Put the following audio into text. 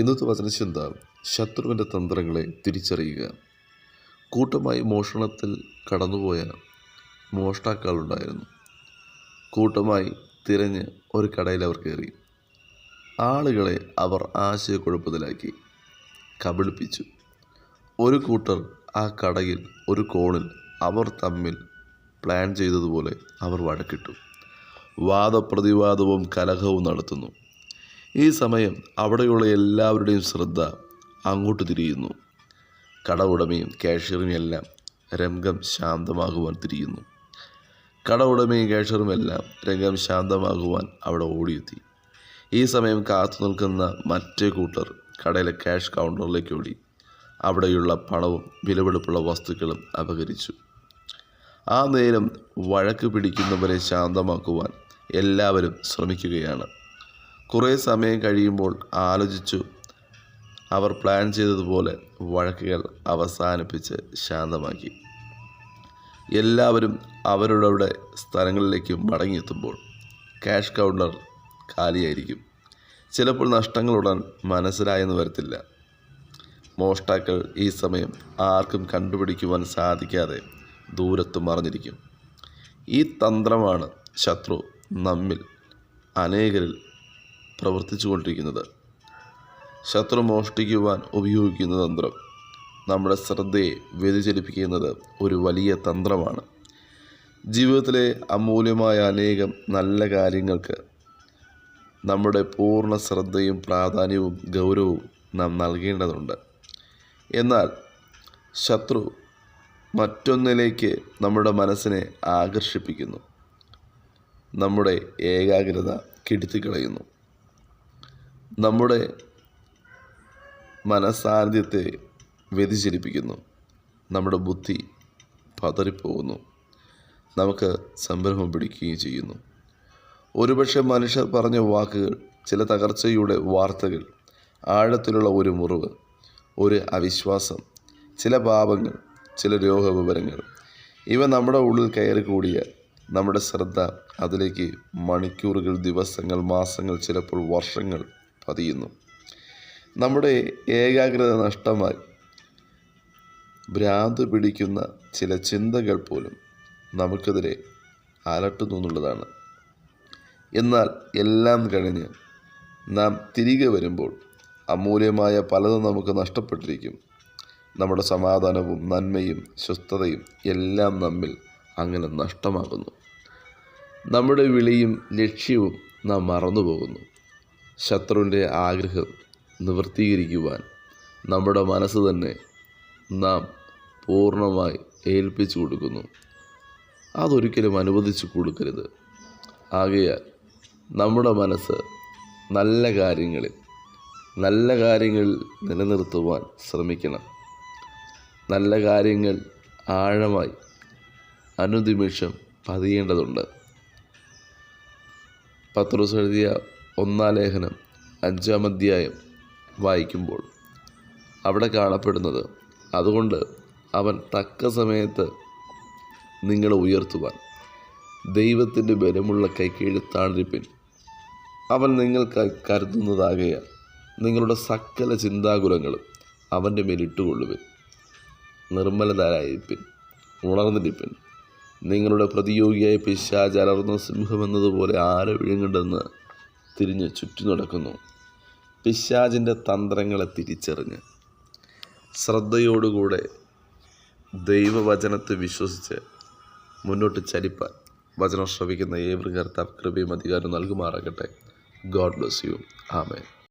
ഇന്നത്തെ വചനചിന്ത ശത്രുവിന്റെ തന്ത്രങ്ങളെ തിരിച്ചറിയുക. കൂട്ടമായി മോഷണത്തിൽ കടന്നുപോയ മോഷ്ടാക്കളുണ്ടായിരുന്നു. കൂട്ടമായി തിരഞ്ഞ് ഒരു കടയിൽ അവർ കയറി. ആളുകളെ അവർ ആശയക്കുഴപ്പത്തിലാക്കി. കബളിപ്പിച്ചു. ഒരു കൂട്ടർ ആ കടയിൽ ഒരു കോണിൽ അവർ തമ്മിൽ പ്ലാൻ ചെയ്തതുപോലെ അവർ വഴക്കിട്ടു. വാദപ്രതിവാദവും കലഹവും നടത്തുന്നു. ഈ സമയം അവിടെയുള്ള എല്ലാവരുടെയും ശ്രദ്ധ അങ്ങോട്ട് തിരിയുന്നു. കട ഉടമയും കാഷ്യറും എല്ലാം രംഗം ശാന്തമാകുവാൻ തിരിയുന്നു. കട ഉടമയും കാഷ്യറും എല്ലാം രംഗം ശാന്തമാകുവാൻ അവിടെ ഓടിയെത്തി. ഈ സമയം കാത്തു നിൽക്കുന്ന മറ്റേ കൂട്ടർ കടയിലെ ക്യാഷ് കൗണ്ടറിലേക്ക് ഓടി. അവിടെയുള്ള പണവും വിലപിടിപ്പുള്ള വസ്തുക്കളും അപഹരിച്ചു ആ നേരം വഴക്ക് പിടിക്കുന്നവരെ ശാന്തമാക്കുവാൻ എല്ലാവരും ശ്രമിക്കുകയാണ്. കുറേ സമയം കഴിയുമ്പോൾ ആലോചിച്ചു. അവർ പ്ലാൻ ചെയ്തതുപോലെ വഴക്കുകൾ അവസാനിപ്പിച്ച് ശാന്തമാക്കി. എല്ലാവരും അവരുടെ സ്ഥലങ്ങളിലേക്ക് മടങ്ങിയെത്തുമ്പോൾ ക്യാഷ് കൗണ്ടർ കാലിയായിരിക്കും ചിലപ്പോൾ നഷ്ടങ്ങളുടൻ മനസ്സിലായെന്ന് വരത്തില്ല. മോഷ്ടാക്കൾ ഈ സമയം ആർക്കും കണ്ടുപിടിക്കുവാൻ സാധിക്കാതെ ദൂരത്ത് മറിഞ്ഞിരിക്കും. ഈ തന്ത്രമാണ് ശത്രു നമ്മിൽ അനേകരിൽ പ്രവർത്തിച്ചു കൊണ്ടിരിക്കുന്നത് ശത്രു മോഷ്ടിക്കുവാൻ ഉപയോഗിക്കുന്ന തന്ത്രം. നമ്മുടെ ശ്രദ്ധയെ വ്യതിചലിപ്പിക്കുന്നത് ഒരു വലിയ തന്ത്രമാണ്. ജീവിതത്തിലെ അമൂല്യമായ അനേകം നല്ല കാര്യങ്ങൾക്ക് നമ്മുടെ പൂർണ ശ്രദ്ധയും പ്രാധാന്യവും ഗൗരവവും നാം നൽകേണ്ടതുണ്ട്. എന്നാൽ ശത്രു മറ്റൊന്നിലേക്ക് നമ്മുടെ മനസ്സിനെ ആകർഷിപ്പിക്കുന്നു. നമ്മുടെ ഏകാഗ്രത കെടുത്തിക്കളയുന്നു. നമ്മുടെ മനസാന്നിധ്യത്തെ വ്യതിചലിപ്പിക്കുന്നു. നമ്മുടെ ബുദ്ധി പതറിപ്പോകുന്നു. നമുക്ക് സംരംഭം പിടിക്കുകയും ചെയ്യുന്നു. ഒരുപക്ഷെ മനുഷ്യർ പറഞ്ഞ വാക്കുകൾ ചില തകർച്ചയുടെ വാർത്തകൾ ആഴത്തിലുള്ള ഒരു മുറിവ് ഒരു അവിശ്വാസം ചില പാപങ്ങൾ ചില രോഗവിവരങ്ങൾ ഇവ നമ്മുടെ ഉള്ളിൽ കയറി കൂടിയ നമ്മുടെ ശ്രദ്ധ അതിലേക്ക് മണിക്കൂറുകൾ ദിവസങ്ങൾ മാസങ്ങൾ ചിലപ്പോൾ വർഷങ്ങൾ പതിയുന്നു. നമ്മുടെ ഏകാഗ്രത നഷ്ടമായി ഭ്രാന്ത് പിടിക്കുന്ന ചില ചിന്തകൾ പോലും നമുക്കെതിരെ അലട്ടുന്നു എന്നുള്ളതാണ് എന്നാൽ എല്ലാം കഴിഞ്ഞ് നാം തിരികെ വരുമ്പോൾ അമൂല്യമായ പലതും നമുക്ക് നഷ്ടപ്പെട്ടിരിക്കും. നമ്മുടെ സമാധാനവും നന്മയും സ്വസ്ഥതയും എല്ലാം നമ്മിൽ അങ്ങനെ നഷ്ടമാകുന്നു. നമ്മുടെ വിളിയും ലക്ഷ്യവും നാം മറന്നുപോകുന്നു. ശത്രുവിന്റെ ആഗ്രഹം നിവൃത്തീകരിക്കുവാൻ നമ്മുടെ മനസ്സ് തന്നെ നാം പൂർണമായി ഏൽപ്പിച്ചു കൊടുക്കുന്നു. അതൊരിക്കലും അനുവദിച്ചു കൊടുക്കരുത്. ആകയാൽ നമ്മുടെ മനസ്സ് നല്ല കാര്യങ്ങളിൽ നല്ല കാര്യങ്ങൾ നിലനിർത്തുവാൻ ശ്രമിക്കണം. നല്ല കാര്യങ്ങൾ ആഴമായി അനുനിമിഷം പതിയേണ്ടതുണ്ട്. പത്രോസ് എഴുതിയ ഒന്നാം ലേഖനം അഞ്ചാം അധ്യായം വായിക്കുമ്പോൾ അവിടെ കാണപ്പെടുന്നത് അതുകൊണ്ട് അവൻ തക്ക സമയത്ത് നിങ്ങളെ ഉയർത്തുവാൻ ദൈവത്തിന്റെ ബലമുള്ള താഴ്ന്നിപ്പിൻ അവൻ നിങ്ങൾക്ക് കരുതുന്നതാകയാൽ നിങ്ങളുടെ സകല ചിന്താകുലങ്ങളും അവന്റെ മേലിട്ടുകൊള്ളുവിൻ നിർമ്മലതാരായിരിപ്പിൻ ഉണർന്നിരിപ്പിൻ. നിങ്ങളുടെ പ്രതിയോഗിയായ പിശാച് അലർന്ന സിംഹമെന്നതുപോലെ ആരെ വിഴുങ്ങണ്ടെന്ന് തിരിഞ്ഞ് ചുറ്റി നടക്കുന്നു. പിശാചിന്റെ തന്ത്രങ്ങളെ തിരിച്ചറിഞ്ഞ്. ശ്രദ്ധയോടുകൂടെ ദൈവവചനത്തെ വിശ്വസിച്ച് മുന്നോട്ട് ചലിപ്പാൻ വചനം ശ്രവിക്കുന്ന ഏവർ കർത്താവ് കൃപയും അധികാരം നൽകുമാറാകട്ടെ. God bless you. ആമേ